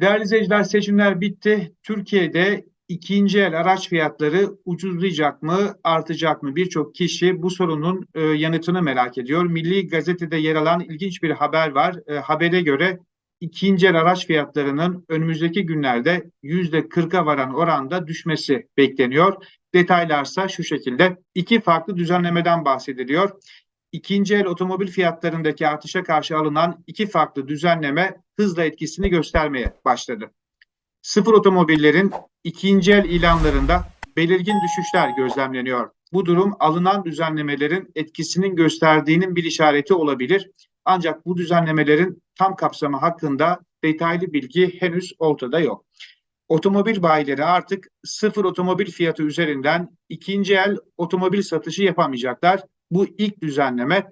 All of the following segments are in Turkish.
Değerli izleyiciler seçimler bitti. Türkiye'de ikinci el araç fiyatları ucuzlayacak mı, artacak mı? Birçok kişi bu sorunun e, yanıtını merak ediyor. Milli Gazete'de yer alan ilginç bir haber var. E, habere göre ikinci el araç fiyatlarının önümüzdeki günlerde yüzde 40'a varan oranda düşmesi bekleniyor. Detaylarsa şu şekilde iki farklı düzenlemeden bahsediliyor. İkinci el otomobil fiyatlarındaki artışa karşı alınan iki farklı düzenleme hızla etkisini göstermeye başladı. Sıfır otomobillerin ikinci el ilanlarında belirgin düşüşler gözlemleniyor. Bu durum alınan düzenlemelerin etkisinin gösterdiğinin bir işareti olabilir. Ancak bu düzenlemelerin tam kapsamı hakkında detaylı bilgi henüz ortada yok. Otomobil bayileri artık sıfır otomobil fiyatı üzerinden ikinci el otomobil satışı yapamayacaklar. Bu ilk düzenleme.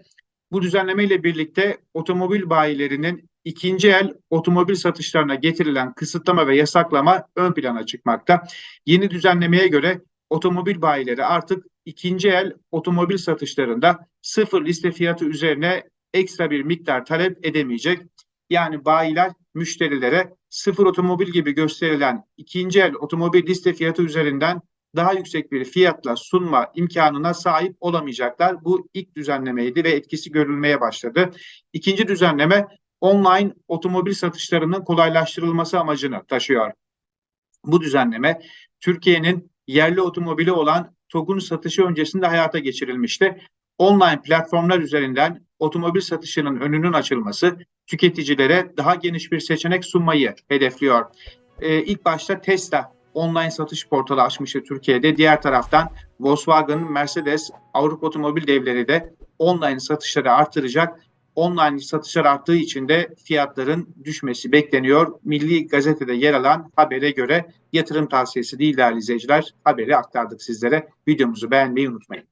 Bu düzenleme ile birlikte otomobil bayilerinin ikinci el otomobil satışlarına getirilen kısıtlama ve yasaklama ön plana çıkmakta. Yeni düzenlemeye göre otomobil bayileri artık ikinci el otomobil satışlarında sıfır liste fiyatı üzerine ekstra bir miktar talep edemeyecek. Yani bayiler müşterilere sıfır otomobil gibi gösterilen ikinci el otomobil liste fiyatı üzerinden daha yüksek bir fiyatla sunma imkanına sahip olamayacaklar. Bu ilk düzenlemeydi ve etkisi görülmeye başladı. İkinci düzenleme online otomobil satışlarının kolaylaştırılması amacını taşıyor. Bu düzenleme Türkiye'nin yerli otomobili olan TOG'un satışı öncesinde hayata geçirilmişti. Online platformlar üzerinden otomobil satışının önünün açılması tüketicilere daha geniş bir seçenek sunmayı hedefliyor. Ee, ilk başta Tesla online satış portalı açmıştı Türkiye'de. Diğer taraftan Volkswagen, Mercedes, Avrupa Otomobil Devleri de online satışları artıracak. Online satışlar arttığı için de fiyatların düşmesi bekleniyor. Milli Gazete'de yer alan habere göre yatırım tavsiyesi değil değerli izleyiciler. Haberi aktardık sizlere. Videomuzu beğenmeyi unutmayın.